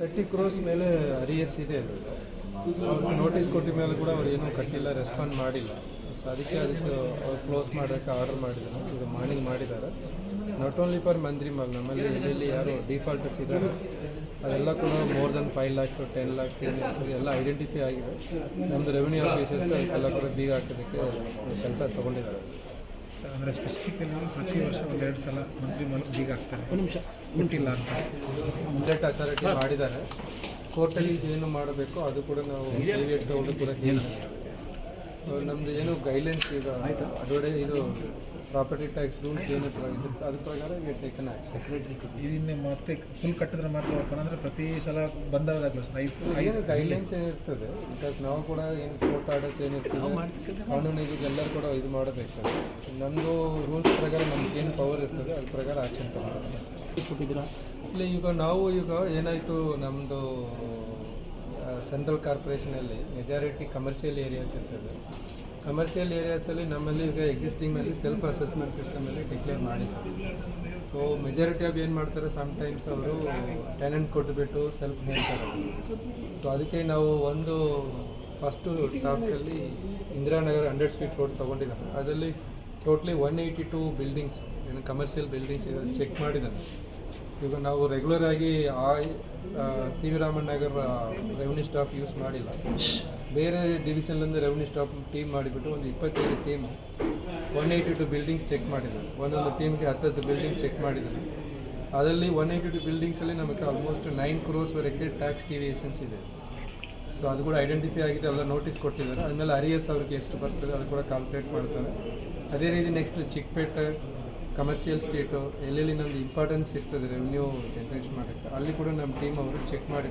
Thirty crores ಮೇಲೆ ಅರಿಯಸ್ ಇದೆ ಅದು. ಅವ್ರಿಗೆ ನೋಟಿಸ್ ಕೊಟ್ಟಿದ ಮೇಲೆ ಕೂಡ ಅವ್ರು ಏನೂ ಕಟ್ಟಿಲ್ಲ ರೆಸ್ಪಾಂಡ್ ಮಾಡಿಲ್ಲ. ಸೊ ಅದಕ್ಕೆ ಅದಕ್ಕೆ ಅವ್ರು ಕ್ಲೋಸ್ ಮಾಡೋಕ್ಕೆ ಆರ್ಡರ್ ಮಾಡಿದ್ದಾರೆ ಇದು ಮಾರ್ನಿಂಗ್ ಮಾಡಿದ್ದಾರೆ. ನಾಟ್ ಓನ್ಲಿ ಫಾರ್ ಮಂತ್ರಿಮಲ್ ನಮ್ಮಲ್ಲಿ ಎಲ್ಲೆಲ್ಲಿ ಯಾರು ಡಿಫಾಲ್ಟರ್ಸ್ ಇದ್ದಾರೆ. ಅದೆಲ್ಲ ಕೂಡ more than five lakhs ten lakhs ಎಲ್ಲ ಐಡೆಂಟಿಫೈ ಆಗಿದೆ. ನಮ್ಮದು ರೆವೆನ್ಯೂ ಆಫೀಸಸ್ ಎಲ್ಲ ಕೂಡ ಬೀಗ ಹಾಕೋದಕ್ಕೆ ಕೆಲಸ ತೊಗೊಂಡಿದ್ದಾರೆ. ಅಂದರೆ ಸ್ಪೆಸಿಫಿಕಲಿ ಪ್ರತಿ ವರ್ಷ ಒಂದೆರಡು ಸಲ ಮಂತ್ರಿ ಮೂಲಕ ಬೀಗ ಹಾಕ್ತಾರೆ ಒಂದು ನಿಮಿಷ ಕೊಟ್ಟಿಲ್ಲ ಅಂತ. ಬುಲೆಟ್ ಅಥಾರಿಟಿ ಮಾಡಿದ್ದಾರೆ. ಕೋರ್ಟಲ್ಲಿ ಏನು ಮಾಡಬೇಕು ಅದು ಕೂಡ ನಾವು ಕೂಡ ಏನು ನಮ್ಮದು ಏನು ಗೈಡ್ಲೈನ್ಸ್ ಈಗ ಅಡ್ವರ್ಟೈಸ್ ಇದು ಪ್ರಾಪರ್ಟಿ ಟ್ಯಾಕ್ಸ್ ರೂಲ್ಸ್ ಏನು ಅದ್ರ ಪ್ರಕಾರ ವಿ ಟೇಕನ್ ಸೆಕ್ರೆಟರಿ ಇದನ್ನೇ ಮತ್ತೆ ಫುಲ್ ಕಟ್ಟಿದ್ರೆ ಮಾತ್ರ ಓಪನ್ ಅಂದರೆ ಪ್ರತಿ ಸಲ ಬಂದಾಗಲೂ ಐದು ಏನು ಗೈಡ್ಲೈನ್ಸ್ ಏನಿರ್ತದೆ ಬಿಕಾಸ್ ನಾವು ಕೂಡ ಏನು ಕೋರ್ಟ್ ಆರ್ಡರ್ಸ್ ಏನಿರ್ತದೆ ಕಾನೂನು ಇದು ಎಲ್ಲರೂ ಕೂಡ ಇದು ಮಾಡಬೇಕು. ನಮ್ಮದು ರೂಲ್ಸ್ ಪ್ರಕಾರ ನಮ್ಗೆ ಏನು ಪವರ್ ಇರ್ತದೆ ಅದ್ರ ಪ್ರಕಾರ ಆಕ್ಷನ್ ತಗೊಳ್ತೀವಿ ಇಲ್ಲ ಈಗ ನಾವು ಈಗ ಏನಾಯಿತು ನಮ್ಮದು ಸೆಂಟ್ರಲ್ ಕಾರ್ಪೊರೇಷನಲ್ಲಿ ಮೆಜಾರಿಟಿ ಕಮರ್ಷಿಯಲ್ ಏರಿಯಾಸ್ ಇರ್ತದೆ. ಕಮರ್ಷಿಯಲ್ ಏರಿಯಾಸಲ್ಲಿ ನಮ್ಮಲ್ಲಿ ಈಗ ಎಕ್ಸಿಸ್ಟಿಂಗಲ್ಲಿ ಸೆಲ್ಫ್ ಅಸೆಸ್ಮೆಂಟ್ ಸಿಸ್ಟಮಲ್ಲಿ ಡಿಕ್ಲೇರ್ ಮಾಡಿದ್ದಾರೆ ಸೊ ಮೆಜಾರಿಟಿ ಆಫ್ ಏನು ಮಾಡ್ತಾರೆ ಸಮ್ಟೈಮ್ಸ್ ಅವರು ಟ್ಯಾಲೆಂಟ್ ಕೊಟ್ಟುಬಿಟ್ಟು ಸೆಲ್ಫ್ ಹೇಳ್ತಾರೆ ಸೊ ಅದಕ್ಕೆ ನಾವು ಒಂದು ಫಸ್ಟು ಟಾಸ್ಕಲ್ಲಿ ಇಂದಿರಾನಗರ ಹಂಡ್ರೆಡ್ ಫೀಟ್ ರೋಡ್ ತೊಗೊಂಡಿದ್ದಾರೆ. ಅದರಲ್ಲಿ totally one eighty two buildings ಏನು ಕಮರ್ಷಿಯಲ್ ಬಿಲ್ಡಿಂಗ್ಸ್ ಚೆಕ್ ಮಾಡಿದ್ದಾನೆ ಈಗ ನಾವು ರೆಗ್ಯುಲರ್ ಆಗಿ ಆ C V Raman Nagar revenue staff use ಮಾಡಿಲ್ಲ. ಬೇರೆ ಡಿವಿಷನ್ಲಿಂದ ರೆವೆನ್ಯೂ ಸ್ಟಾಫ್ ಟೀಮ್ ಮಾಡಿಬಿಟ್ಟು ಒಂದು ಇಪ್ಪತ್ತೈದು team one eighty two buildings check ಮಾಡಿದ್ದಾರೆ. ಒಂದೊಂದು ಟೀಮ್ಗೆ ಹತ್ತತ್ತು ಬಿಲ್ಡಿಂಗ್ ಚೆಕ್ ಮಾಡಿದ್ದಾರೆ. ಅದರಲ್ಲಿ ಒನ್ ಏಯ್ಟಿ ಟು ಬಿಲ್ಡಿಂಗ್ಸಲ್ಲಿ ನಮಗೆ ಆಲ್ಮೋಸ್ಟ್ ನೈನ್ ಕ್ರೋರ್ಸ್ವರೆಗೆ ಟ್ಯಾಕ್ಸ್ ಡಿವಿಯೇಷನ್ಸ್ ಇದೆ. ಸೊ ಅದು ಕೂಡ ಐಡೆಂಟಿಫೈ ಆಗಿದೆ ಅವೆಲ್ಲ ನೋಟಿಸ್ ಕೊಟ್ಟಿದ್ದಾರೆ. ಆದಮೇಲೆ ಅರಿಯಸ್ ಅವ್ರಿಗೆ ಎಷ್ಟು ಬರ್ತದೆ ಅದು ಕೂಡ ಕ್ಯಾಲ್ಕುಲೇಟ್ ಮಾಡ್ತಾರೆ. ಅದೇ ರೀತಿ ನೆಕ್ಸ್ಟ್ ಚಿಕ್ಕಪೇಟೆ ಕಮರ್ಷಿಯಲ್ ಸ್ಟೇಟು ಎಲ್ಲೆಲ್ಲಿ ನಮ್ದು ಇಂಪಾರ್ಟೆನ್ಸ್ ಇರ್ತದೆ ರೆವಿನ್ಯೂ ಜನರೇಟ್ ಮಾಡೋಕ್ಕೆ. ಅಲ್ಲಿ ಕೂಡ ನಮ್ಮ ಟೀಮ್ ಅವರು ಚೆಕ್ ಮಾಡಿ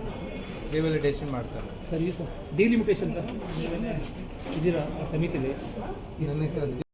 ರಿವ್ಯಾಲಿಡೇಷನ್ ಮಾಡ್ತಾರೆ. ಸರಿ ಸರ್ ಡಿಲಿಮಿಟೇಷನ್ ಸರ್ ಇದೀರಾ ಇದ್ದೀರಾ ಸಮಿತಿಲಿ? ಸಮಿತಿಲಿ ನನಗೆ